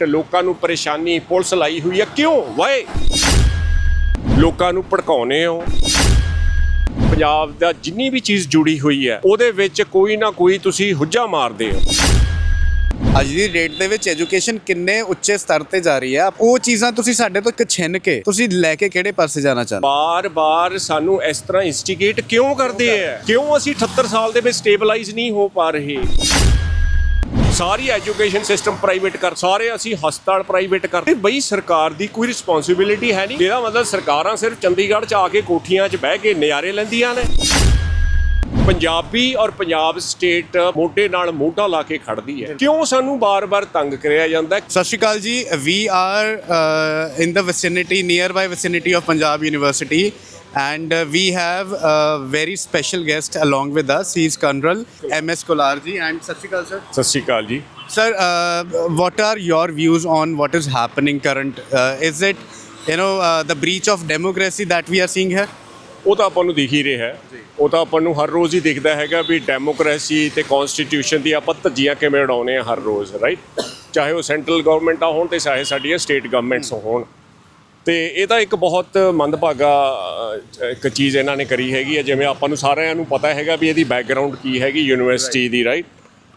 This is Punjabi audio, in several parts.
ਤੇ ਲੋਕਾਂ ਨੂੰ ਪਰੇਸ਼ਾਨੀ ਪੁਲਿਸ ਲਾਈ ਹੋਈ ਹੈ। ਕਿਉਂ? ਵਾਏ ਲੋਕਾਂ ਨੂੰ ਭੜਕਾਉਨੇ ਹੋ। ਪੰਜਾਬ ਦਾ ਜਿੰਨੀ ਵੀ ਚੀਜ਼ ਜੁੜੀ ਹੋਈ ਹੈ ਉਹਦੇ ਵਿੱਚ ਕੋਈ ਨਾ ਕੋਈ ਤੁਸੀਂ ਹੁੱਜਾ ਮਾਰਦੇ ਹੋ। ਅੱਜ ਦੀ ਡੇਟ ਦੇ ਵਿੱਚ ਐਜੂਕੇਸ਼ਨ ਕਿੰਨੇ ਉੱਚੇ ਸਤਰ ਤੇ ਜਾ ਰਹੀ ਹੈ। ਉਹ ਚੀਜ਼ਾਂ ਤੁਸੀਂ ਸਾਡੇ ਤੋਂ ਇੱਕ ਛਿਨ ਕੇ ਤੁਸੀਂ ਲੈ ਕੇ ਕਿਹੜੇ ਪਾਸੇ ਜਾਣਾ ਚਾਹੁੰਦੇ ਬਾਰ-ਬਾਰ ਸਾਨੂੰ ਇਸ ਤਰ੍ਹਾਂ ਇਨਸਟੀਗੇਟ ਕਿਉਂ ਕਰਦੇ ਆ ਕਿਉਂ ਅਸੀਂ 78 ਸਾਲ ਦੇ ਵਿੱਚ ਸਟੇਬਲਾਈਜ਼ ਨਹੀਂ ਹੋ ਪਾ ਰਹੇ? ਸਾਰੀ ਐਜੂਕੇਸ਼ਨ ਸਿਸਟਮ ਪ੍ਰਾਈਵੇਟ ਕਰ, ਸਾਰੇ ਅਸੀਂ ਹਸਪਤਾਲ ਪ੍ਰਾਈਵੇਟ ਕਰਦੇ ਬਈ ਸਰਕਾਰ ਦੀ ਕੋਈ ਰਿਸਪੌਂਸਿਬਿਲਿਟੀ ਹੈ ਨਹੀਂ। ਇਹਦਾ ਮਤਲਬ ਸਰਕਾਰਾਂ ਸਿਰਫ ਚੰਡੀਗੜ੍ਹ 'ਚ ਆ ਕੇ ਕੋਠੀਆਂ 'ਚ ਬਹਿ ਕੇ ਨਜ਼ਾਰੇ ਲੈਂਦੀਆਂ ਨੇ। ਪੰਜਾਬੀ ਔਰ ਪੰਜਾਬ ਸਟੇਟ ਮੋਢੇ ਨਾਲ ਮੋਢਾ ਲਾ ਕੇ ਖੜਦੀ ਹੈ। ਕਿਉਂ ਸਾਨੂੰ ਬਾਰ-ਬਾਰ ਤੰਗ ਕਰਿਆ ਜਾਂਦਾ ਸਤਿ ਸ਼੍ਰੀ ਅਕਾਲ ਜੀ। We are in the near nearby vicinity of Punjab university and uh, we have a very special guest along with us he is Kanral MS Kolar ji and ਸਤਿ ਸ਼੍ਰੀ ਅਕਾਲ sir ਸਤਿ ਸ਼੍ਰੀ ਅਕਾਲ ਜੀ Sir, uh, what are your views on what is happening current? Uh, is it, you know, uh, the breach of democracy that we are seeing here? ਉਹ ਤਾਂ ਆਪਾਂ ਨੂੰ ਦਿਖ ਹੀ ਰਿਹਾ ਹੈ ਉਹ ਤਾਂ ਆਪਾਂ ਨੂੰ ਹਰ ਰੋਜ਼ ਹੀ ਦਿਖਦਾ ਹੈਗਾ ਵੀ ਡੈਮੋਕ੍ਰੇਸੀ ਤੇ ਕਨਸਟੀਟਿਊਸ਼ਨ ਦੀ ਆਪਾਂ ਧੱਜੀਆਂ ਕਿਵੇਂ ਉਡਾਉਨੇ ਆ ਹਰ ਰੋਜ਼ ਰਾਈਟ ਚਾਹੇ ਉਹ ਸੈਂਟਰਲ ਗਵਰਨਮੈਂਟਾਂ ਹੋਣ ਤੇ ਚਾਹੇ ਸਾਡੀਆਂ ਸਟੇਟ ਗਵਰਨਮੈਂਟਸ ਹੋਣ ਤੇ ਇਹ ਤਾਂ ਇੱਕ ਬਹੁਤ ਮੰਦਭਾਗਾ ਇੱਕ ਚੀਜ਼ ਇਹਨਾਂ ਨੇ ਕਰੀ ਹੈਗੀ ਹੈ ਜਿਵੇਂ ਆਪਾਂ ਨੂੰ ਸਾਰਿਆਂ ਨੂੰ ਪਤਾ ਹੈਗਾ ਵੀ ਇਹਦੀ ਬੈਕਗ੍ਰਾਉਂਡ ਕੀ ਹੈਗੀ ਯੂਨੀਵਰਸਿਟੀ ਦੀ ਰਾਈਟ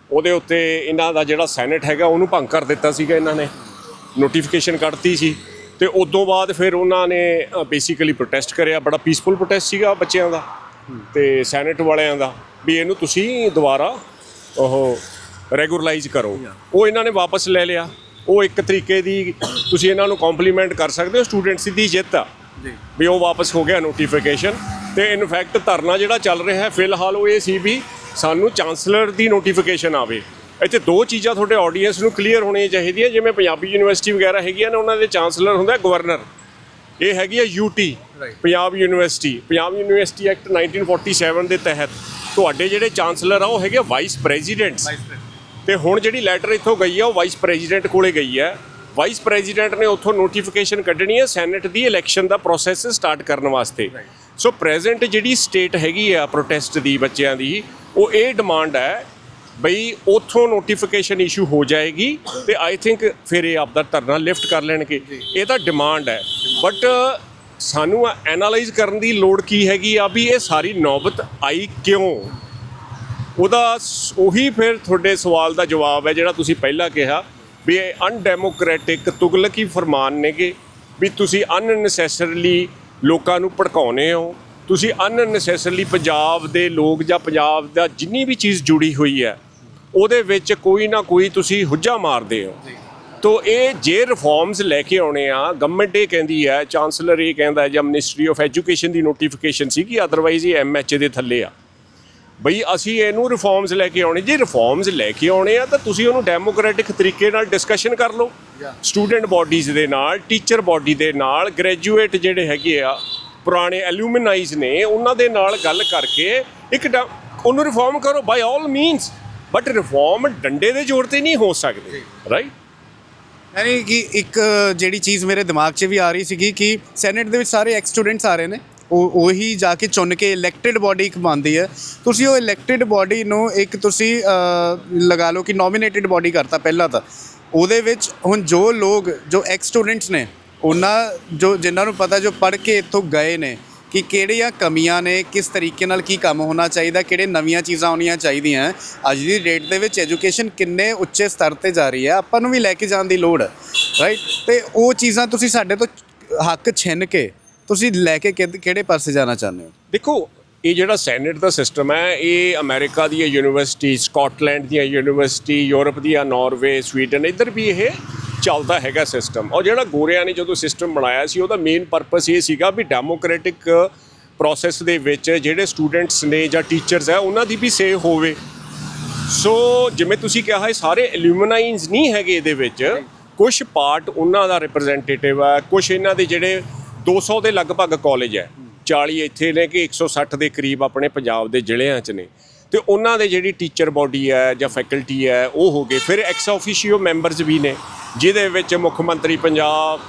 ਉਹਦੇ ਉੱਤੇ ਇਹਨਾਂ ਦਾ ਜਿਹੜਾ ਸੈਨੇਟ ਹੈਗਾ ਉਹਨੂੰ ਭੰਗ ਕਰ ਦਿੱਤਾ ਸੀਗਾ ਇਹਨਾਂ ਨੇ। ਨੋਟੀਫਿਕੇਸ਼ਨ ਕੱਢਤੀ ਸੀ ਤੇ ਉਦੋਂ ਬਾਅਦ ਫਿਰ ਉਹਨਾਂ ਨੇ ਬੇਸਿਕਲੀ ਪ੍ਰੋਟੈਸਟ ਕਰਿਆ। ਬੜਾ ਪੀਸਫੁਲ ਪ੍ਰੋਟੈਸਟ ਸੀਗਾ ਬੱਚਿਆਂ ਦਾ ਤੇ ਸੈਨੇਟ ਵਾਲਿਆਂ ਦਾ ਵੀ ਇਹਨੂੰ ਤੁਸੀਂ ਦੁਬਾਰਾ ਉਹ ਰੈਗੂਲਰਾਈਜ਼ ਕਰੋ। ਉਹ ਇਹਨਾਂ ਨੇ ਵਾਪਸ ਲੈ ਲਿਆ। ਉਹ ਇੱਕ ਤਰੀਕੇ ਦੀ ਤੁਸੀਂ ਇਹਨਾਂ ਨੂੰ ਕੰਪਲੀਮੈਂਟ ਕਰ ਸਕਦੇ ਹੋ ਸਟੂਡੈਂਟਸ ਦੀ ਜਿੱਤ ਆ। ਜੀ। ਵੀ ਉਹ ਵਾਪਸ ਹੋ ਗਿਆ ਨੋਟੀਫਿਕੇਸ਼ਨ ਤੇ ਇਨਫੈਕਟ ਧਰਨਾ ਜਿਹੜਾ ਚੱਲ ਰਿਹਾ ਹੈ ਫਿਲਹਾਲ ਉਹ ਇਹ ਸੀ ਵੀ ਸਾਨੂੰ ਚਾਂਸਲਰ ਦੀ ਨੋਟੀਫਿਕੇਸ਼ਨ ਆਵੇ। ਇੱਥੇ ਦੋ ਚੀਜ਼ਾਂ ਤੁਹਾਡੇ ਆਡੀਅנס ਨੂੰ ਕਲੀਅਰ ਹੋਣੀਆਂ ਚਾਹੀਦੀਆਂ ਜਿਵੇਂ ਪੰਜਾਬੀ ਯੂਨੀਵਰਸਿਟੀ ਵਗੈਰਾ ਹੈਗੀਆਂ ਨੇ ਉਹਨਾਂ ਦੇ ਚਾਂਸਲਰ ਹੁੰਦਾ ਗਵਰਨਰ ਇਹ ਹੈਗੀ ਹੈ UT Punjab university. Punjab university act 1947 ਦੇ ਤਹਿਤ ਤੁਹਾਡੇ ਜਿਹੜੇ ਚਾਂਸਲਰ ਆ ਉਹ ਹੈਗੇ ਵਾਈਸ ਪ੍ਰੈਜ਼ੀਡੈਂਟਸ ਤੇ ਹੁਣ ਜਿਹੜੀ ਲੈਟਰ ਇੱਥੋਂ ਗਈ ਆ, ਉਹ ਵਾਈਸ ਪ੍ਰੈਜ਼ੀਡੈਂਟ ਕੋਲੇ ਗਈ ਹੈ ਵਾਈਸ ਪ੍ਰੈਜ਼ੀਡੈਂਟ ਨੇ ਉੱਥੋਂ ਨੋਟੀਫਿਕੇਸ਼ਨ ਕੱਢਣੀ ਹੈ ਸੈਨੇਟ ਦੀ ਇਲੈਕਸ਼ਨ ਦਾ ਪ੍ਰੋਸੈਸ ਸਟਾਰਟ ਕਰਨ ਵਾਸਤੇ। ਸੋ ਪ੍ਰੈਜ਼ੈਂਟ ਜਿਹੜੀ ਸਟੇਟ ਹੈਗੀ ਆ ਪ੍ਰੋਟੈਸਟ ਦੀ, ਬੱਚਿਆਂ ਦੀ, ਉਹ ਇਹ ਡਿਮਾਂਡ ਹੈ ਬਈ ਉਥੋਂ ਨੋਟੀਫਿਕੇਸ਼ਨ ਇਸ਼ੂ ਹੋ ਜਾਏਗੀ ਤੇ ਆਈ ਥਿੰਕ ਫਿਰ ਇਹ ਆਪਦਾ ਧਰਨਾ ਲਿਫਟ ਕਰ ਲੈਣਗੇ। ਇਹ ਤਾਂ ਡਿਮਾਂਡ ਹੈ ਬਟ ਸਾਨੂੰ ਐਨਾਲਾਈਜ਼ ਕਰਨ ਦੀ ਲੋੜ ਕੀ ਹੈਗੀ ਆ ਵੀ ਇਹ ਸਾਰੀ ਨੌਬਤ ਆਈ ਕਿਉਂ? ਉਹਦਾ ਉਹੀ ਫਿਰ ਤੁਹਾਡੇ ਸਵਾਲ ਦਾ ਜਵਾਬ ਹੈ ਜਿਹੜਾ ਤੁਸੀਂ ਪਹਿਲਾਂ ਕਿਹਾ ਵੀ ਇਹ ਅਨਡੈਮੋਕ੍ਰੈਟਿਕ ਤੁਗਲਕੀ ਫਰਮਾਨ ਨੇਗੇ ਵੀ ਤੁਸੀਂ ਅਨਨੈਸੈਸਰਲੀ ਲੋਕਾਂ ਨੂੰ ਭੜਕਾਉਨੇ ਹੋ ਤੁਸੀਂ ਅਨਨੈਸੈਸਰਲੀ ਪੰਜਾਬ ਦੇ ਲੋਕ ਜਾਂ ਪੰਜਾਬ ਦਾ ਜਿੰਨੀ ਵੀ ਚੀਜ਼ ਜੁੜੀ ਹੋਈ ਹੈ ਉਹਦੇ ਵਿੱਚ ਕੋਈ ਨਾ ਕੋਈ ਤੁਸੀਂ ਹੁੱਜਾ ਮਾਰਦੇ ਹੋ। ਤੋ ਇਹ ਜੇ ਰਿਫਾਰਮਸ ਲੈ ਕੇ ਆਉਣੇ ਆ ਗਵਰਨਮੈਂਟ ਇਹ ਕਹਿੰਦੀ ਹੈ ਚਾਂਸਲਰ ਇਹ ਕਹਿੰਦਾ ਜਾਂ ਮਿਨਿਸਟਰੀ ਆਫ ਐਜੂਕੇਸ਼ਨ ਦੀ ਨੋਟੀਫਿਕੇਸ਼ਨ ਸੀ ਕਿ ਅਦਰਵਾਈਜ਼ ਇਹ ਐਮਐਚ ਦੇ ਥੱਲੇ ਆ। ਬਈ ਅਸੀਂ ਇਹਨੂੰ ਰਿਫਾਰਮਸ ਲੈ ਕੇ ਆਉਣੇ। ਜੇ ਰਿਫਾਰਮਸ ਲੈ ਕੇ ਆਉਣੇ ਆ ਤਾਂ ਤੁਸੀਂ ਉਹਨੂੰ ਡੈਮੋਕ੍ਰੈਟਿਕ ਤਰੀਕੇ ਨਾਲ ਡਿਸਕਸ਼ਨ ਕਰ ਲਓ। ਸਟੂਡੈਂਟ ਬਾਡੀਜ਼ ਦੇ ਨਾਲ ਟੀਚਰ ਬਾਡੀ ਦੇ ਨਾਲ ਗ੍ਰੈਜੂਏਟ ਜਿਹੜੇ ਹੈਗੇ ਆ ਪੁਰਾਣੇ ਐਲੂਮਨਾਈਜ਼ ਨੇ ਉਹਨਾਂ ਦੇ ਨਾਲ ਗੱਲ ਕਰਕੇ ਇੱਕ ਉਹਨੂੰ ਰਿਫਾਰਮ ਕਰੋ by all means but reform ਡੰਡੇ ਦੇ ਜ਼ੋਰ ਤੇ ਨਹੀਂ ਹੋ ਸਕਦੇ ਰਾਈਟ ਯਾਨੀ ਕਿ ਇੱਕ ਜਿਹੜੀ ਚੀਜ਼ ਮੇਰੇ ਦਿਮਾਗ 'ਚ ਵੀ ਆ ਰਹੀ ਸੀਗੀ ਕਿ ਸੈਨੇਟ ਦੇ ਵਿੱਚ ਸਾਰੇ ਐਕਸ ਸਟੂਡੈਂਟਸ ਆ ਰਹੇ ਨੇ। ਉਹ ਉਹੀ ਜਾ ਕੇ ਚੁਣ ਕੇ ਇਲੈਕਟਿਡ ਬਾਡੀ ਇੱਕ ਬਣਦੀ ਹੈ। ਤੁਸੀਂ ਉਹ ਇਲੈਕਟਿਡ ਬਾਡੀ ਨੂੰ ਇੱਕ ਤੁਸੀਂ ਲਗਾ ਲਓ ਕਿ ਨੋਮੀਨੇਟਿਡ ਬਾਡੀ ਕਰਤਾ ਪਹਿਲਾਂ ਤਾਂ। ਉਹਦੇ ਵਿੱਚ ਹੁਣ ਜੋ ਲੋਕ, ਜੋ ਐਕਸ ਸਟੂਡੈਂਟਸ ਨੇ, ਉਹਨਾਂ ਜੋ ਜਿਨ੍ਹਾਂ ਨੂੰ ਪਤਾ ਜੋ ਪੜ੍ਹ ਕੇ ਇੱਥੋਂ ਗਏ ਨੇ, ਕਿ ਕਿਹੜੀਆਂ ਕਮੀਆਂ ਨੇ, ਕਿਸ ਤਰੀਕੇ ਨਾਲ ਕੀ ਕੰਮ ਹੋਣਾ ਚਾਹੀਦਾ, ਕਿਹੜੇ ਨਵੀਆਂ ਚੀਜ਼ਾਂ ਆਉਣੀਆਂ ਚਾਹੀਦੀਆਂ। ਅੱਜ ਦੀ ਡੇਟ ਦੇ ਵਿੱਚ ਐਜੂਕੇਸ਼ਨ ਕਿੰਨੇ ਉੱਚੇ ਸਤਰ ਤੇ ਜਾ ਰਹੀ ਹੈ, ਆਪਾਂ ਨੂੰ ਵੀ ਲੈ ਕੇ ਜਾਣ ਦੀ ਲੋੜ ਹੈ ਰਾਈਟ ਤੇ ਉਹ ਚੀਜ਼ਾਂ ਤੁਸੀਂ ਸਾਡੇ ਤੋਂ ਹੱਕ ਛਿਨ ਕੇ ਤੁਸੀਂ ਲੈ ਕੇ ਕਿਹਦ- ਕਿਹੜੇ ਪਾਸੇ ਜਾਣਾ ਚਾਹੁੰਦੇ ਹੋ? ਦੇਖੋ, ਇਹ ਜਿਹੜਾ ਸੈਨੇਟ ਦਾ ਸਿਸਟਮ ਹੈ, ਇਹ ਅਮਰੀਕਾ ਦੀਆਂ ਯੂਨੀਵਰਸਿਟੀ, ਸਕਾਟਲੈਂਡ ਦੀਆਂ ਯੂਨੀਵਰਸਿਟੀ, ਯੂਰਪ ਦੀਆਂ ਨਾਰਵੇ, ਸਵੀਡਨ, ਇੱਧਰ ਵੀ ਇਹ ਚੱਲਦਾ ਹੈਗਾ ਸਿਸਟਮ। ਔਰ ਜਿਹੜਾ ਗੋਰਿਆਂ ਨੇ ਜਦੋਂ ਸਿਸਟਮ ਬਣਾਇਆ ਸੀ, ਉਹਦਾ ਮੇਨ ਪਰਪਸ ਇਹ ਸੀਗਾ ਵੀ ਡੈਮੋਕ੍ਰੈਟਿਕ ਪ੍ਰੋਸੈਸ ਦੇ ਵਿੱਚ ਜਿਹੜੇ ਸਟੂਡੈਂਟਸ ਨੇ ਜਾਂ ਟੀਚਰਸ ਹੈ, ਉਹਨਾਂ ਦੀ ਵੀ ਸੇ ਹੋਵੇ। ਸੋ ਜਿਵੇਂ ਤੁਸੀਂ ਕਿਹਾ ਹੈ ਸਾਰੇ ਐਲੂਮਨਾਈਨਸ ਨਹੀਂ ਹੈਗੇ ਇਹਦੇ ਵਿੱਚ। ਕੁਝ ਪਾਰਟ ਉਹਨਾਂ ਦਾ ਰਿਪਰੈਜ਼ੈਂਟੇਟਿਵ ਹੈ ਕੁਝ ਇਹਨਾਂ ਦੇ ਜਿਹੜੇ 200 ਦੇ ਲਗਭਗ ਕਾਲਜ ਹੈ। 40 ਇੱਥੇ ਨੇ ਕਿ 160 ਦੇ ਕਰੀਬ ਆਪਣੇ ਪੰਜਾਬ ਦੇ ਜ਼ਿਲ੍ਹਿਆਂ 'ਚ ਨੇ। ਤੇ ਉਹਨਾਂ ਦੇ ਜਿਹੜੀ ਟੀਚਰ ਬਾਡੀ ਹੈ ਜਾਂ ਫੈਕਲਟੀ ਹੈ, ਉਹ ਹੋ ਗਏ। ਫਿਰ ਐਕਸ ਆਫੀਸ਼ੀਓ ਮੈਂਬਰਸ ਵੀ ਨੇ, ਜਿਹਦੇ ਵਿੱਚ ਮੁੱਖ ਮੰਤਰੀ Punjab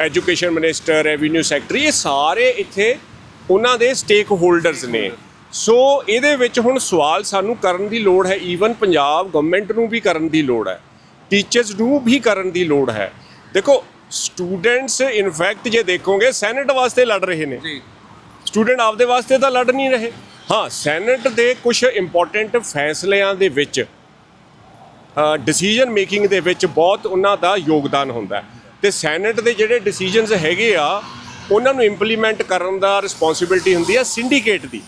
education minister revenue secretary ਇਹ ਸਾਰੇ ਇੱਥੇ ਉਹਨਾਂ ਦੇ ਸਟੇਕ ਹੋਲਡਰਸ ਨੇ। ਸੋ ਇਹਦੇ ਵਿੱਚ ਹੁਣ ਸਵਾਲ ਸਾਨੂੰ ਕਰਨ ਦੀ ਲੋੜ ਹੈ। ਈਵਨ ਪੰਜਾਬ ਗਵਰਨਮੈਂਟ ਨੂੰ ਵੀ ਕਰਨ ਦੀ ਲੋੜ ਹੈ। ਟੀਚਰਸ ਨੂੰ ਵੀ ਕਰਨ ਦੀ ਲੋੜ ਹੈ। ਦੇਖੋ ਸਟੂਡੈਂਟਸ ਇਨਫੈਕਟ ਜੇ ਦੇਖੋਗੇ ਸੈਨੇਟ ਵਾਸਤੇ ਲੜ ਰਹੇ ਨੇ। ਜੀ। ਸਟੂਡੈਂਟ ਆਪਦੇ ਵਾਸਤੇ ਤਾਂ ਲੜ ਨਹੀਂ ਰਹੇ। ਹਾਂ ਸੈਨੇਟ ਦੇ ਕੁਝ ਇੰਪੋਰਟੈਂਟ ਫੈਸਲਿਆਂ ਦੇ ਵਿੱਚ ਡਿਸੀਜਨ ਮੇਕਿੰਗ ਦੇ ਵਿੱਚ ਬਹੁਤ ਉਹਨਾਂ ਦਾ ਯੋਗਦਾਨ ਹੁੰਦਾ ਤੇ ਸੈਨੇਟ ਦੇ ਜਿਹੜੇ ਡਿਸੀਜਨਸ ਹੈਗੇ ਆ ਉਹਨਾਂ ਨੂੰ ਇੰਪਲੀਮੈਂਟ ਕਰਨ ਦਾ ਰਿਸਪੌਂਸਿਬਿਲਟੀ ਹੁੰਦੀ ਹੈ ਸਿੰਡੀਕੇਟ ਦੀ।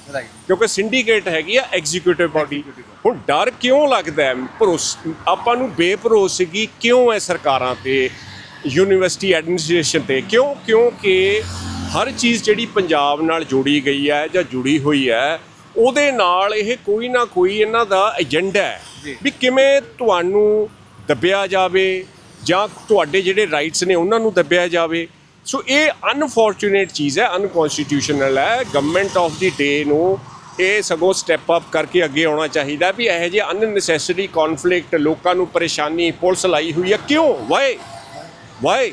ਕਿਉਂਕਿ ਸਿੰਡੀਕੇਟ ਹੈਗੀ ਆ ਐਗਜ਼ੀਕਿਊਟਿਵ ਬਾਡੀ ਹੁਣ ਡਰ ਕਿਉਂ ਲੱਗਦਾ ਹੈ? ਭਰੋਸ ਆਪਾਂ ਨੂੰ ਬੇਭਰੋਸਗੀ ਕਿਉਂ ਹੈ ਸਰਕਾਰਾਂ ਤੇ? ਯੂਨੀਵਰਸਿਟੀ ਐਡਮਿਨਿਸਟ੍ਰੇਸ਼ਨ ਤੇ। ਕਿਉਂ? ਕਿਉਂਕਿ ਹਰ ਚੀਜ਼ ਜਿਹੜੀ ਪੰਜਾਬ ਨਾਲ ਜੋੜੀ ਗਈ ਹੈ ਜਾਂ ਜੁੜੀ ਹੋਈ ਹੈ ਉਹਦੇ ਨਾਲ ਇਹ ਕੋਈ ਨਾ ਕੋਈ ਇਹਨਾਂ ਦਾ ਏਜੰਡਾ ਹੈ ਵੀ ਕਿਵੇਂ ਤੁਹਾਨੂੰ ਦੱਬਿਆ ਜਾਵੇ ਜਾਂ ਤੁਹਾਡੇ ਜਿਹੜੇ ਰਾਈਟਸ ਨੇ ਉਹਨਾਂ ਨੂੰ ਦੱਬਿਆ ਜਾਵੇ। ਸੋ ਇਹ ਅਨਫੋਰਚੂਨੇਟ ਚੀਜ਼ ਹੈ ਅਨਕਨਸਟੀਟਿਊਸ਼ਨਲ ਹੈ। ਗਵਰਨਮੈਂਟ ਆਫ ਦੀ ਡੇ ਨੂੰ ਇਹ ਸਗੋਂ ਸਟੈਪ ਅਪ ਕਰਕੇ ਅੱਗੇ ਆਉਣਾ ਚਾਹੀਦਾ ਵੀ ਇਹੋ ਜਿਹੇ ਅਨਨੈਸੈਸਰੀ ਕਨਫਲਿਕਟ ਲੋਕਾਂ ਨੂੰ ਪਰੇਸ਼ਾਨੀ ਪੁਲਿਸ ਲਾਈ ਹੋਈ ਹੈ। ਕਿਉਂ? ਵਾਈ ਵਾਈ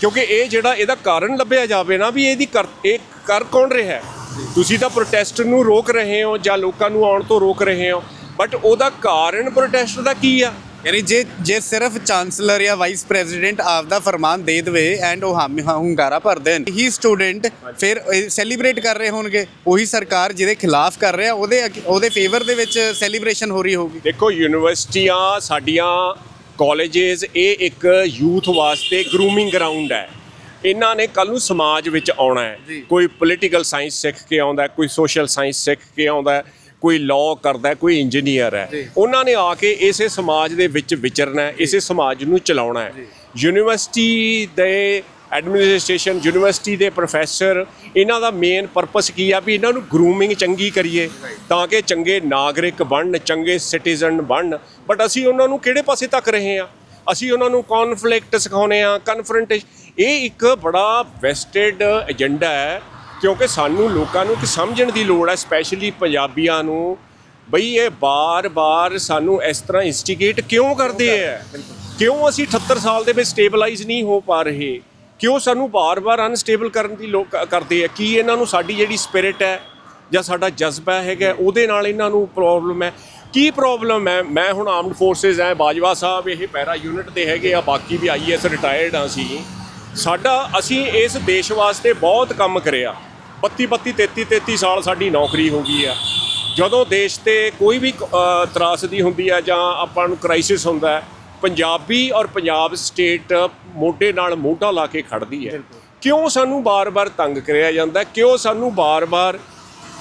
ਕਿਉਂਕਿ ਇਹ ਜਿਹੜਾ ਇਹਦਾ ਕਾਰਨ ਲੱਭਿਆ ਜਾਵੇ ਨਾ ਵੀ ਇਹਦੀ ਕਰ ਇਹ ਕਰ ਕੌਣ ਰਿਹਾ ਹੈ? ਤੁਸੀਂ ਤਾਂ ਪ੍ਰੋਟੈਸਟ ਨੂੰ ਰੋਕ ਰਹੇ ਹੋ ਜਾਂ ਲੋਕਾਂ ਨੂੰ ਆਉਣ ਤੋਂ ਰੋਕ ਰਹੇ ਹੋ ਬਟ ਉਹਦਾ ਕਾਰਨ ਪ੍ਰੋਟੈਸਟ ਦਾ ਕੀ ਆ? ਯਾਨੀ ਜੇ ਜੇ ਸਿਰਫ ਚਾਂਸਲਰ ਜਾਂ ਵਾਈਸ ਪ੍ਰੈਜ਼ੀਡੈਂਟ ਆਪਦਾ ਫਰਮਾਨ ਦੇ ਦੇਵੇ ਐਂਡ ਉਹ ਹਾਮੀ ਹੁੰਗਾਰਾ ਭਰ ਦੇਣ ਹੀ ਸਟੂਡੈਂਟ ਫਿਰ ਸੈਲੀਬ੍ਰੇਟ ਕਰ ਰਹੇ ਹੋਣਗੇ ਉਹੀ ਸਰਕਾਰ ਜਿਹਦੇ ਖਿਲਾਫ ਕਰ ਰਿਹਾ ਉਹਦੇ ਉਹਦੇ ਫੇਵਰ ਦੇ ਵਿੱਚ ਸੈਲੀਬ੍ਰੇਸ਼ਨ ਹੋ ਰਹੀ ਹੋਊਗੀ। ਦੇਖੋ ਯੂਨੀਵਰਸਿਟੀਆਂ ਸਾਡੀਆਂ ਕਾਲਜਸ ਇਹ ਇੱਕ ਯੂਥ ਵਾਸਤੇ ਗਰੂਮਿੰਗ ਗਰਾਊਂਡ ਹੈ। ਇਹਨਾਂ ਨੇ ਕੱਲ ਨੂੰ ਸਮਾਜ ਵਿੱਚ ਆਉਣਾ ਹੈ। ਕੋਈ ਪੋਲੀਟੀਕਲ ਸਾਇੰਸ ਸਿੱਖ ਕੇ ਆਉਂਦਾ ਕੋਈ ਸੋਸ਼ਲ ਸਾਇੰਸ ਸਿੱਖ ਕੇ ਆਉਂਦਾ ਕੋਈ ਲਾਅ ਕਰਦਾ ਕੋਈ ਇੰਜੀਨੀਅਰ ਹੈ। ਉਹਨਾਂ ਨੇ ਆ ਕੇ ਇਸੇ ਸਮਾਜ ਦੇ ਵਿੱਚ ਵਿਚਰਨਾ ਹੈ ਇਸੇ ਸਮਾਜ ਨੂੰ ਚਲਾਉਣਾ ਹੈ। ਯੂਨੀਵਰਸਿਟੀ ਦੇ ਐਡਮਿਨਿਸਟ੍ਰੇਸ਼ਨ, ਯੂਨੀਵਰਸਿਟੀ ਦੇ ਪ੍ਰੋਫੈਸਰ, ਇਹਨਾਂ ਦਾ ਮੇਨ ਪਰਪਸ ਕੀ ਆ ਵੀ ਇਹਨਾਂ ਨੂੰ ਗਰੂਮਿੰਗ ਚੰਗੀ ਕਰੀਏ ਤਾਂ ਕਿ ਚੰਗੇ ਨਾਗਰਿਕ ਬਣਨ ਚੰਗੇ ਸਿਟੀਜ਼ਨ ਬਣਨ ਬਟ ਅਸੀਂ ਉਹਨਾਂ ਨੂੰ ਕਿਹੜੇ ਪਾਸੇ ਤੱਕ ਰਹੇ ਆ ਅਸੀਂ ਉਹਨਾਂ ਨੂੰ ਕਨਫਲਿਕਟ ਸਿਖਾਉਨੇ ਆ ਕਨਫਰੰਟੇਸ਼ਨ ਇਹ ਇੱਕ ਬੜਾ ਵੈਸਟਡ ਏਜੰਡਾ ਹੈ, ਕਿਉਂਕਿ ਸਾਨੂੰ ਲੋਕਾਂ ਨੂੰ ਕਿ ਸਮਝਣ ਦੀ ਲੋੜ ਹੈ ਸਪੈਸ਼ਲੀ ਪੰਜਾਬੀਆਂ ਨੂੰ। ਬਈ ਇਹ ਬਾਰ-ਬਾਰ ਸਾਨੂੰ ਇਸ ਤਰ੍ਹਾਂ ਇਨਸਟੀਗੇਟ ਕਿਉਂ ਕਰਦੇ ਆ? ਕਿਉਂ ਅਸੀਂ 78 ਸਾਲ ਦੇ ਵਿੱਚ ਸਟੇਬਲਾਈਜ਼ ਨਹੀਂ ਹੋ ਪਾ ਰਹੇ? ਕਿਉਂ ਸਾਨੂੰ ਬਾਰ-ਬਾਰ ਅਨਸਟੇਬਲ ਕਰਨ ਦੀ ਲੋਕ ਕਰਦੇ ਆ? ਕੀ ਇਹਨਾਂ ਨੂੰ ਸਾਡੀ ਜਿਹੜੀ ਸਪਿਰਿਟ ਹੈ ਜਾਂ ਸਾਡਾ ਜਜ਼ਬਾ ਹੈਗਾ, ਉਹਦੇ ਨਾਲ ਇਹਨਾਂ ਨੂੰ ਪ੍ਰੋਬਲਮ ਹੈ? ਕੀ ਪ੍ਰੋਬਲਮ ਹੈ? ਮੈਂ ਹੁਣ ਆਰਮਡ ਫੋਰਸਸ ਹੈ ਬਾਜਵਾ ਸਾਹਿਬ, ਇਹ ਪੈਰਾ ਯੂਨਿਟ ਦੇ ਹੈਗੇ ਆ, ਬਾਕੀ ਵੀ ਆਈਐਸ ਰਿਟਾਇਰਡ ਆ ਅਸੀਂ। ਸਾਡਾ, ਅਸੀਂ ਇਸ ਦੇਸ਼ ਵਾਸਤੇ ਬਹੁਤ ਕੰਮ ਕਰਿਆ। 32 32 33 33 ਸਾਲ ਸਾਡੀ ਨੌਕਰੀ ਹੋ ਗਈ ਆ। ਜਦੋਂ ਦੇਸ਼ ਤੇ ਕੋਈ ਵੀ ਤਰਾਸਦੀ ਹੁੰਦੀ ਹੈ ਜਾਂ ਆਪਾਂ ਨੂੰ ਕ੍ਰਾਈਸਿਸ ਹੁੰਦਾ ਹੈ ਪੰਜਾਬੀ ਔਰ ਪੰਜਾਬ ਸਟੇਟ ਮੋਢੇ ਨਾਲ ਮੋਢਾ ਲਾ ਕੇ ਖੜਦੀ ਹੈ। ਕਿਉਂ ਸਾਨੂੰ ਬਾਰ-ਬਾਰ ਤੰਗ ਕਰਿਆ ਜਾਂਦਾ? ਕਿਉਂ ਸਾਨੂੰ ਬਾਰ-ਬਾਰ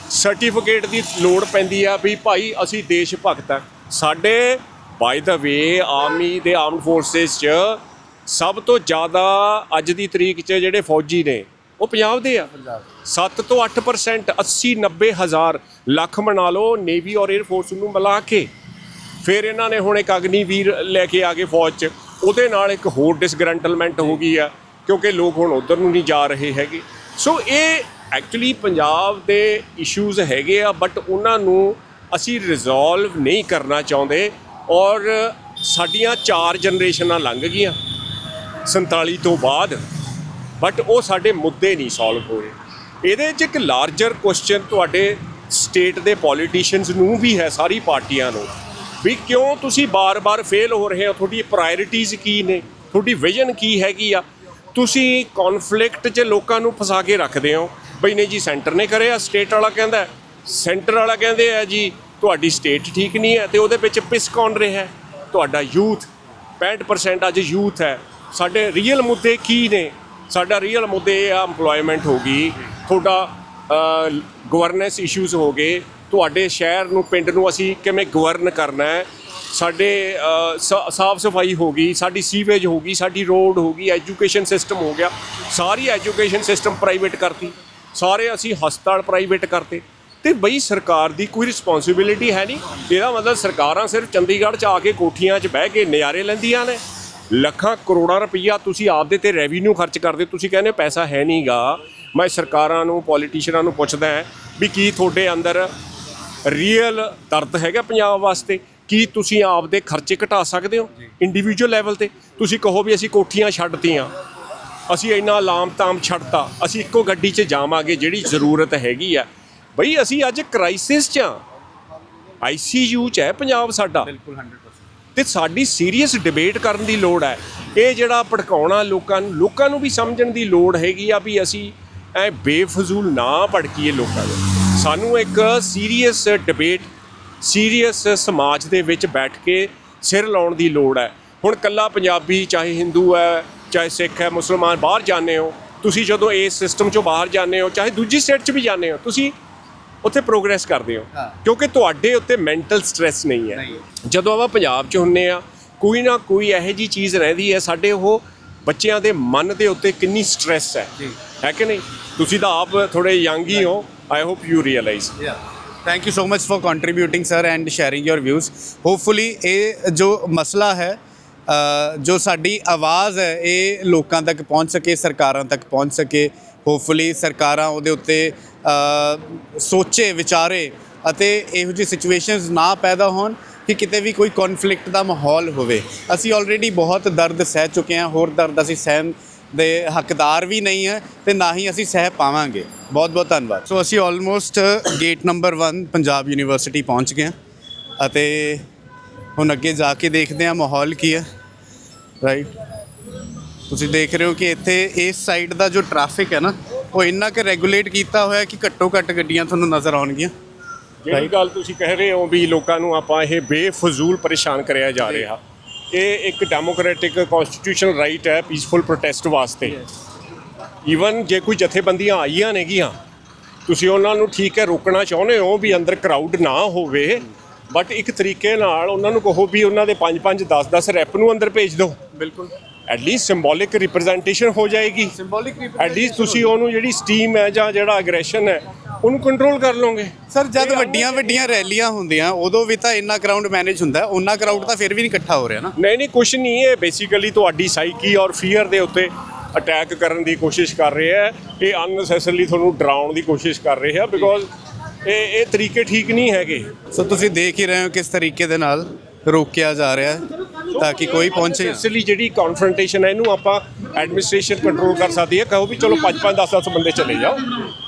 ਸਰਟੀਫਿਕੇਟ ਦੀ ਲੋੜ ਪੈਂਦੀ ਆ ਵੀ ਭਾਈ ਅਸੀਂ ਦੇਸ਼ ਭਗਤ ਆ। ਸਾਡੇ ਬਾਈ ਦਾ ਵੇ ਆਰਮੀ ਦੇ ਆਰਮਡ ਫੋਰਸਸ 'ਚ ਸਭ ਤੋਂ ਜ਼ਿਆਦਾ ਅੱਜ ਦੀ ਤਰੀਕ 'ਚ ਜਿਹੜੇ ਫੌਜੀ ਨੇ ਉਹ ਪੰਜਾਬ ਦੇ ਆ। 7 ਤੋਂ 8% 80 90 ਹਜ਼ਾਰ ਲੱਖ ਮਨਾ ਲਓ ਨੇਵੀ ਔਰ 에ਅਰ ਫੋਰਸ ਨੂੰ ਮਿਲਾ ਕੇ। ਫਿਰ ਇਹਨਾਂ ਨੇ ਹੁਣ ਇੱਕ ਅਗਨੀਵੀਰ ਲੈ ਕੇ ਆ ਗਏ ਫੌਜ 'ਚ। ਉਹਦੇ ਨਾਲ ਇੱਕ ਹੋਰ ਡਿਸਗਰੰਟਲਮੈਂਟ ਹੋ ਗਈ ਆ, ਕਿਉਂਕਿ ਲੋਕ ਹੁਣ ਉਧਰ ਨੂੰ ਨਹੀਂ ਜਾ ਰਹੇ ਹੈਗੇ। ਸੋ ਇਹ ਐਕਚੁਅਲੀ ਪੰਜਾਬ ਦੇ ਇਸ਼ੂਜ਼ ਹੈਗੇ ਆ ਬਟ ਉਹਨਾਂ ਨੂੰ ਅਸੀਂ ਰਿਜ਼ੋਲਵ ਨਹੀਂ ਕਰਨਾ ਚਾਹੁੰਦੇ। ਔਰ ਸਾਡੀਆਂ ਚਾਰ ਜਨਰੇਸ਼ਨਾਂ ਲੰਘ ਗਈਆਂ 47 ਤੋਂ ਬਾਅਦ। ਬਟ ਉਹ ਸਾਡੇ ਮੁੱਦੇ ਨਹੀਂ ਸੋਲਵ ਹੋਏ ਇਹਦੇ 'ਚ ਇੱਕ ਲਾਰਜਰ ਕੁਐਸਚਨ ਤੁਹਾਡੇ ਸਟੇਟ ਦੇ ਪੋਲੀਟੀਸ਼ੀਅਨਸ ਨੂੰ ਵੀ ਹੈ, ਸਾਰੀ ਪਾਰਟੀਆਂ ਨੂੰ। ਵੀ ਕਿਉਂ ਤੁਸੀਂ ਬਾਰ-ਬਾਰ ਫੇਲ ਹੋ ਰਹੇ ਹੋ? ਤੁਹਾਡੀ ਪ੍ਰਾਇੋਰਟੀਜ਼ ਕੀ ਨੇ? ਤੁਹਾਡੀ ਵਿਜ਼ਨ ਕੀ ਹੈਗੀ ਆ? ਤੁਸੀਂ ਕਨਫਲਿਕਟ 'ਚ ਲੋਕਾਂ ਨੂੰ ਫਸਾ ਕੇ ਰੱਖਦੇ ਹੋ। ਬਈ ਨਹੀਂ ਜੀ ਸੈਂਟਰ ਨੇ ਕਰਿਆ ਸਟੇਟ ਵਾਲਾ ਕਹਿੰਦਾ ਸੈਂਟਰ ਵਾਲਾ ਕਹਿੰਦੇ ਆ ਜੀ, ਤੁਹਾਡੀ ਸਟੇਟ ਠੀਕ ਨਹੀਂ ਹੈ ਤੇ ਉਹਦੇ ਵਿੱਚ ਪਿਸ ਕੌਣ ਰਿਹਾ ਤੁਹਾਡਾ ਯੂਥ 65% ਅੱਜ ਯੂਥ ਹੈ। ਸਾਡੇ ਰੀਅਲ ਮੁੱਦੇ ਕੀ ਨੇ? ਸਾਡਾ ਰੀਅਲ ਮੁੱਦੇ ਇਹ ਆ EMPLOYMENT ਹੋ ਗਈ, ਤੁਹਾਡਾ ਗਵਰਨੈਂਸ ਇਸ਼ੂਜ਼ ਹੋ ਗਏ। ਤੁਹਾਡੇ ਸ਼ਹਿਰ ਨੂੰ, ਪਿੰਡ ਨੂੰ ਅਸੀਂ ਕਿਵੇਂ ਗਵਰਨ ਕਰਨਾ ਹੈ? ਸਾਡੇ ਸਾਫ਼ ਸਫ਼ਾਈ ਹੋ ਗਈ, ਸਾਡੀ ਸੀਵੇਜ ਹੋ ਗਈ, ਸਾਡੀ ਰੋਡ ਹੋ ਗਈ ਐਜੂਕੇਸ਼ਨ ਸਿਸਟਮ ਹੋ ਗਿਆ। ਸਾਰੀ ਐਜੂਕੇਸ਼ਨ ਸਿਸਟਮ ਪ੍ਰਾਈਵੇਟ ਕਰਤੀ। ਸਾਰੇ ਅਸੀਂ ਹਸਪਤਾਲ ਪ੍ਰਾਈਵੇਟ ਕਰਤੇ। ਤੇ ਬਈ ਸਰਕਾਰ ਦੀ ਕੋਈ ਰਿਸਪੌਂਸਿਬਿਲਿਟੀ ਹੈ ਨਹੀਂ। ਇਹਦਾ ਮਤਲਬ ਸਰਕਾਰਾਂ ਸਿਰਫ ਚੰਡੀਗੜ੍ਹ 'ਚ ਆ ਕੇ ਕੋਠੀਆਂ 'ਚ ਬਹਿ ਕੇ ਨਜ਼ਾਰੇ ਲੈਂਦੀਆਂ ਨੇ। ਲੱਖਾਂ ਕਰੋੜਾਂ ਰੁਪਈਆ ਤੁਸੀਂ ਆਪਦੇ ਤੇ ਰੈਵਨਿਊ ਖਰਚ ਕਰਦੇ। ਤੁਸੀਂ ਕਹਿੰਦੇ ਪੈਸਾ ਹੈ ਨਹੀਂਗਾ ਮੈਂ ਸਰਕਾਰਾਂ ਨੂੰ ਪੋਲੀਟੀਸ਼ੀਅਨਾਂ ਨੂੰ ਪੁੱਛਦਾ ਵੀ ਕੀ ਤੁਹਾਡੇ ਅੰਦਰ ਰੀਅਲ ਦਰਦ ਹੈਗਾ ਪੰਜਾਬ ਵਾਸਤੇ। ਕੀ ਤੁਸੀਂ ਆਪਦੇ ਖਰਚੇ ਘਟਾ ਸਕਦੇ ਹੋ ਇੰਡੀਵਿਜੂਅਲ ਲੈਵਲ ਤੇ? ਤੁਸੀਂ ਕਹੋ ਵੀ ਅਸੀਂ ਕੋਠੀਆਂ ਛੱਡਤੀਆਂ। ਅਸੀਂ ਇੰਨਾ ਲਾਮ ਤਾਮ ਛੱਡਤਾ। ਅਸੀਂ ਇੱਕੋ ਗੱਡੀ 'ਚ ਜਾਵਾਂਗੇ ਜਿਹੜੀ ਜ਼ਰੂਰਤ ਹੈਗੀ ਆ। ਬਈ ਅਸੀਂ ਅੱਜ ਕ੍ਰਾਈਸਿਸ 'ਚ ਆ ਆਈਸੀਯੂ 'ਚ ਹੈ ਪੰਜਾਬ ਸਾਡਾ। ਬਿਲਕੁਲ 100% ਤੇ ਸਾਡੀ ਸੀਰੀਅਸ ਡਿਬੇਟ ਕਰਨ ਦੀ ਲੋੜ ਹੈ। ਇਹ ਜਿਹੜਾ ਭੜਕਾਉਣਾ ਲੋਕਾਂ ਨੂੰ ਲੋਕਾਂ ਨੂੰ ਵੀ ਸਮਝਣ ਦੀ ਲੋੜ ਹੈਗੀ ਆ ਵੀ ਅਸੀਂ ਐ ਬੇਫਜ਼ੂਲ ਨਾ ਭੜਕੀਏ ਲੋਕਾਂ ਨੂੰ। ਸਾਨੂੰ ਇੱਕ ਸੀਰੀਅਸ ਡਿਬੇਟ ਸੀਰੀਅਸ ਸਮਾਜ ਦੇ ਵਿੱਚ ਬੈਠ ਕੇ ਸਿਰ ਲਾਉਣ ਦੀ ਲੋੜ ਹੈ ਹੁਣ ਕੱਲਾ ਪੰਜਾਬੀ ਚਾਹੇ ਹਿੰਦੂ ਹੈ ਚਾਹੇ ਸਿੱਖ ਹੈ ਮੁਸਲਮਾਨ ਬਾਹਰ ਜਾਂਦੇ ਹੋ ਤੁਸੀਂ ਜਦੋਂ ਇਸ ਸਿਸਟਮ ਚੋਂ ਬਾਹਰ ਜਾਂਦੇ ਹੋ ਚਾਹੇ ਦੂਜੀ ਸਟੇਟ 'ਚ ਵੀ ਜਾਂਦੇ ਹੋ ਤੁਸੀਂ ਉੱਥੇ ਪ੍ਰੋਗਰੈਸ ਕਰਦੇ ਹੋ। ਕਿਉਂਕਿ ਤੁਹਾਡੇ ਉੱਤੇ ਮੈਂਟਲ ਸਟ੍ਰੈਸ ਨਹੀਂ ਹੈ। ਜਦੋਂ ਆਪਾਂ ਪੰਜਾਬ 'ਚ ਹੁੰਨੇ ਆ ਕੋਈ ਨਾ ਕੋਈ ਇਹੋ ਜੀ ਚੀਜ਼ ਰਹਿੰਦੀ ਹੈ ਸਾਡੇ ਉਹ ਬੱਚਿਆਂ ਦੇ ਮਨ ਦੇ ਉੱਤੇ ਕਿੰਨੀ ਸਟ੍ਰੈਸ ਹੈ। ਹੈ ਕਿ ਨਹੀਂ ਤੁਸੀਂ ਤਾਂ ਆਪ ਥੋੜੇ ਯੰਗ ਹੀ ਹੋ I hope you realise thank you so much for contributing sir and sharing your views hopefully ਇਹ ਜੋ ਮਸਲਾ ਹੈ ਅ, ਜੋ ਸਾਡੀ ਆਵਾਜ਼ ਹੈ ਇਹ ਲੋਕਾਂ ਤੱਕ ਪਹੁੰਚ ਸਕੇ ਸਰਕਾਰਾਂ ਤੱਕ ਪਹੁੰਚ ਸਕੇ। ਹੋਪਫੁਲੀ ਸਰਕਾਰਾਂ ਉਹਦੇ ਉੱਤੇ ਅ, ਸੋਚੇ ਵਿਚਾਰੇ ਅਤੇ ਇਹੋ ਜਿਹੀ ਸਿਚੁਏਸ਼ਨਸ ਨਾ ਪੈਦਾ ਹੋਣ ਕਿ ਕਿਤੇ ਵੀ ਕੋਈ ਕਨਫਲਿਕਟ ਦਾ ਮਾਹੌਲ ਹੋਵੇ। ਅਸੀਂ ਆਲਰੇਡੀ ਬਹੁਤ ਦਰਦ ਸਹਿ ਚੁੱਕੇ ਹਾਂ। ਹੋਰ ਦਰਦ ਅਸੀਂ ਸਹਿਣ ਦੇ ਹੱਕਦਾਰ ਵੀ ਨਹੀਂ ਹੈ ਤੇ ਨਾ ਹੀ ਅਸੀਂ ਸਹਿ ਪਾਵਾਂਗੇ। ਬਹੁਤ ਬਹੁਤ ਧੰਨਵਾਦ। ਸੋ ਅਸੀਂ almost gate number 1 Punjab university ਪਹੁੰਚ ਗਏ ਹਾਂ ਅਤੇ ਹੁਣ ਅੱਗੇ ਜਾ ਕੇ ਦੇਖਦੇ ਹਾਂ ਮਾਹੌਲ ਕੀ ਹੈ। ਰਾਈਟ ਤੁਸੀਂ ਦੇਖ ਰਹੇ ਹੋ ਕਿ ਇੱਥੇ ਇਸ ਸਾਈਡ ਦਾ ਜੋ ਟ੍ਰੈਫਿਕ ਹੈ ਨਾ ਉਹ ਇੰਨਾ ਕਿ ਰੈਗੂਲੇਟ ਕੀਤਾ ਹੋਇਆ ਕਿ ਘੱਟੋ ਘੱਟ ਗੱਡੀਆਂ ਤੁਹਾਨੂੰ ਨਜ਼ਰ ਆਉਣਗੀਆਂ। ਜਿਹੜੀ ਗੱਲ ਤੁਸੀਂ ਕਹਿ ਰਹੇ ਹੋ ਵੀ ਲੋਕਾਂ ਨੂੰ ਆਪਾਂ ਇਹ ਬੇਫਜ਼ੂਲ ਪਰੇਸ਼ਾਨ ਕਰਿਆ ਜਾ ਰਿਹਾ। ਇਹ ਇੱਕ ਡੈਮੋਕ੍ਰੈਟਿਕ ਕਨਸਟੀਟਿਊਸ਼ਨਲ ਰਾਈਟ ਹੈ ਪੀਸਫੁਲ ਪ੍ਰੋਟੈਸਟ ਵਾਸਤੇ। ਈਵਨ ਜੇ ਕੋਈ ਜਥੇਬੰਦੀਆਂ ਆਈਆਂ ਨੇਗੀਆਂ ਤੁਸੀਂ ਉਹਨਾਂ ਨੂੰ ਠੀਕ ਹੈ ਰੋਕਣਾ ਚਾਹੁੰਦੇ ਹੋ ਵੀ ਅੰਦਰ ਕਰਾਊਡ ਨਾ ਹੋਵੇ ਬਟ ਇੱਕ ਤਰੀਕੇ ਨਾਲ ਉਹਨਾਂ ਨੂੰ ਕਹੋ ਵੀ ਉਹਨਾਂ ਦੇ 5 5 10 10 ਰੈਪ ਨੂੰ ਅੰਦਰ ਭੇਜ ਦਿਓ। ਬਿਲਕੁਲ। ਐਟਲੀਸਟ ਸਿੰਬੋਲਿਕ ਰਿਪਰੈਜ਼ੈਂਟੇਸ਼ਨ ਹੋ ਜਾਏਗੀ। ਸਿੰਬੋਲਿਕ ਐਟਲੀਸਟ ਤੁਸੀਂ ਉਹਨੂੰ ਜਿਹੜੀ ਸਟੀਮ ਹੈ ਜਾਂ ਜਿਹੜਾ ਐਗਰੈਸ਼ਨ ਹੈ ਉਹਨੂੰ ਕੰਟਰੋਲ ਕਰ ਲਓਗੇ। ਸਰ ਜਦ ਵੱਡੀਆਂ ਵੱਡੀਆਂ ਰੈਲੀਆਂ ਹੁੰਦੀਆਂ ਉਦੋਂ ਵੀ ਤਾਂ ਇੰਨਾ ਕਰਾਊਡ ਮੈਨੇਜ ਹੁੰਦਾ ਉਹਨਾਂ ਕਰਾਊਡ ਤਾਂ ਫਿਰ ਵੀ ਨਹੀਂ ਇਕੱਠਾ ਹੋ ਰਿਹਾ ਨਾ। ਨਹੀਂ ਨਹੀਂ ਕੁਛ ਨਹੀਂ ਇਹ ਬੇਸਿਕਲੀ ਤੁਹਾਡੀ ਸਾਈਕੀ ਔਰ ਫੀਅਰ ਦੇ ਉੱਤੇ ਅਟੈਕ ਕਰਨ ਦੀ ਕੋਸ਼ਿਸ਼ ਕਰ ਰਹੇ ਹੈ। ਇਹ ਅਨਨੈਸੈਸਰਲੀ ਤੁਹਾਨੂੰ ਡਰਾਉਣ ਦੀ ਕੋਸ਼ਿਸ਼ ਕਰ ਰਹੇ ਹੈ ਬਿਕੋਜ਼ ਇਹ ਇਹ ਤਰੀਕੇ ਠੀਕ ਨਹੀਂ ਹੈਗੇ। ਸੋ ਤੁਸੀਂ ਦੇਖ ਹੀ ਰਹੇ ਹੋ ਕਿਸ ਤਰੀਕੇ ਦੇ ਨਾਲ ਰੋਕਿਆ ਜਾ ਰਿਹਾ ਹੈ ਤਾਂ ਕਿ ਕੋਈ ਪਹੁੰਚੇ। ਇਸ ਲਈ ਜਿਹੜੀ ਕਨਫਰੰਟੇਸ਼ਨ ਹੈ ਇਹਨੂੰ ਆਪਾਂ ਐਡਮਿਨਿਸਟ੍ਰੇਸ਼ਨ ਕੰਟਰੋਲ ਕਰ ਸਕਦੀ ਹੈ। ਕਹੋ ਵੀ ਚਲੋ 5 5 10 10 ਬੰਦੇ ਚਲੇ ਜਾਓ।